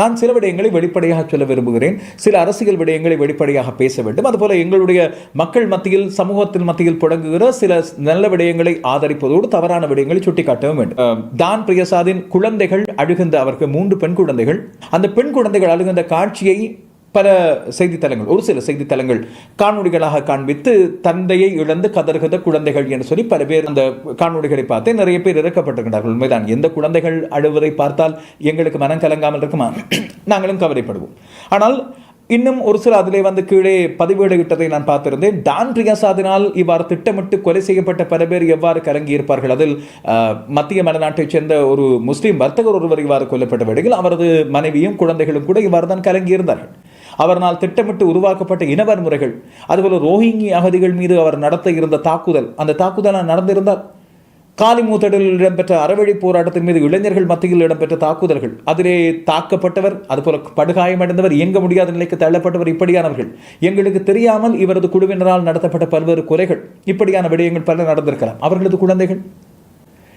நான் சில விடயங்களை வெளிப்படையாக சொல்ல விரும்புகிறேன். சில அரசியல் விடயங்களை வெளிப்படையாக பேச வேண்டும். அதுபோல எங்களுடைய மக்கள் மத்தியில் சமூகத்தின் மத்தியில் புழங்குகிற சில நல்ல விடயங்களை ஆதரிப்பதோடு தவறான விடயங்களை சுட்டிக்காட்டவும் வேண்டும். தான் பிரியசாதின் குழந்தைகள் அழுகின்ற அவருக்கு மூன்று பெண் குழந்தைகள். அந்த பெண் குழந்தைகள் அழுகின்ற காட்சியை பல செய்தித்தலங்கள் ஒரு சில செய்தித்தலங்கள் காணொலிகளாக காண்பித்து தந்தையை இழந்து கதறுகிற குழந்தைகள் என்று சொல்லி பல பேர் அந்த காணொலிகளை பார்த்து நிறைய பேர் இறக்கப்பட்டிருக்கிறார்கள் உண்மைதான். எந்த குழந்தைகள் அழுவதை பார்த்தால் எங்களுக்கு மனம் கலங்காமல் இருக்குமா? நாங்களும் கவலைப்படுவோம். ஆனால் இன்னும் ஒரு சில அதிலே வந்து கீழே பதிவேடுகிட்டதை நான் பார்த்திருந்தேன். டான் பிரியாசாதினால் இவ்வாறு திட்டமிட்டு கொலை செய்யப்பட்ட பல பேர் எவ்வாறு கலங்கி இருப்பார்கள் அதில் மத்திய மலைநாட்டைச் சேர்ந்த ஒரு முஸ்லீம் வர்த்தகர் ஒருவர் இவ்வாறு கொல்லப்பட்ட வேளையில் அவரது மனைவியும் குழந்தைகளும் கூட இவ்வாறு தான் கலங்கி இருந்தார்கள் அவர்னால் திட்டமிட்டு உருவாக்கப்பட்ட இனவன்முறைகள் அதுபோல ரோஹிங்கி அகதிகள் மீது அவர் நடத்த இருந்த தாக்குதல் அந்த தாக்குதல் நடந்திருந்தால் காலிமூத்தடலில் இடம்பெற்ற அறவழி போராட்டத்தின் மீது இளைஞர்கள் மத்தியில் இடம்பெற்ற தாக்குதல்கள் அதிலே தாக்கப்பட்டவர் அதுபோல படுகாயமடைந்தவர் இயங்க முடியாத நிலைக்கு தள்ளப்பட்டவர் இப்படியானவர்கள். எங்களுக்கு தெரியாமல் இவரது குழுவினரால் நடத்தப்பட்ட பல்வேறு கொலைகள் இப்படியான விடயங்கள் பல நடந்திருக்கலாம். அவர்களது குழந்தைகள்.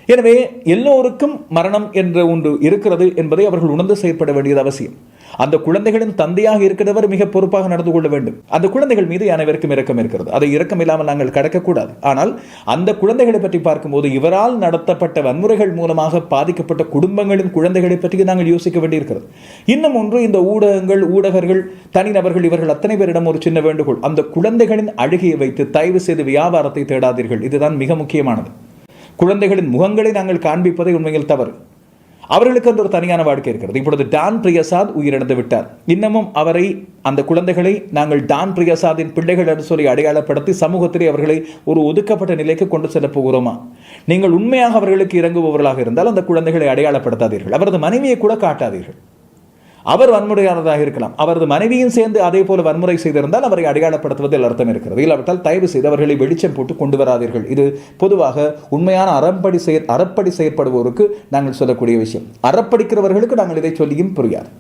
எனவே எல்லோருக்கும் மரணம் என்ற ஒன்று இருக்கிறது என்பதை அவர்கள் உணர்ந்து செயற்பட வேண்டியது அவசியம். அந்த குழந்தைகளின் தந்தையாக இருக்கிறவர் மிக பொறுப்பாக நடந்து கொள்ள வேண்டும். அந்த குழந்தைகள் மீது அனைவருக்கும் இரக்கம் இருக்கிறது. அதை இரக்கம் இல்லாமல் நாங்கள் கடக்கக்கூடாது. ஆனால் அந்த குழந்தைகளை பற்றி பார்க்கும்போது இவரால் நடத்தப்பட்ட வன்முறைகள் மூலமாக பாதிக்கப்பட்ட குடும்பங்களின் குழந்தைகளை பற்றி நாங்கள் யோசிக்க வேண்டியிருக்கிறது. இன்னும் ஒன்று இந்த ஊடகங்கள் ஊடகர்கள் தனிநபர்கள் இவர்கள் அத்தனை பேரிடம் ஒரு சின்ன வேண்டுகோள். அந்த குழந்தைகளின் அழுகையை வைத்து தயவு செய்து வியாபாரத்தை தேடாதீர்கள். இதுதான் மிக முக்கியமானது. குழந்தைகளின் முகங்களை நாங்கள் காண்பிப்பதை உண்மையில் தவறு. அவர்களுக்கு அந்த ஒரு தனியான வாழ்க்கை இருக்கிறது. இப்பொழுது டான் பிரியசாத் உயிரிழந்து விட்டார். இன்னமும் அவரை அந்த குழந்தைகளை நாங்கள் டான் பிரியசாதின் பிள்ளைகள் என்று சொல்லி அடையாளப்படுத்தி சமூகத்திலே அவர்களை ஒரு ஒதுக்கப்பட்ட நிலைக்கு கொண்டு செல்ல போகிறோமா? நீங்கள் உண்மையாக அவர்களுக்கு இறங்குபவர்களாக இருந்தால் அந்த குழந்தைகளை அடையாளப்படுத்தாதீர்கள். அவரது மனைவியை கூட காட்டாதீர்கள். அவர் வன்முறையானதாக இருக்கலாம். அவரது மனைவியும் சேர்ந்து அதே போல வன்முறை செய்திருந்தால் அவரை அடையாளப்படுத்துவதில் அர்த்தம் இருக்கிறது. இல்லாவிட்டால் தயவு செய்து அவர்களை வெளிச்சம் போட்டு கொண்டு வராதீர்கள். இது பொதுவாக உண்மையான அறப்படி செயற் அறப்படி செயற்படுவோருக்கு நாங்கள் சொல்லக்கூடிய விஷயம். அறப்படிக்கிறவர்களுக்கு நாங்கள் இதை சொல்லியும் புரியாது.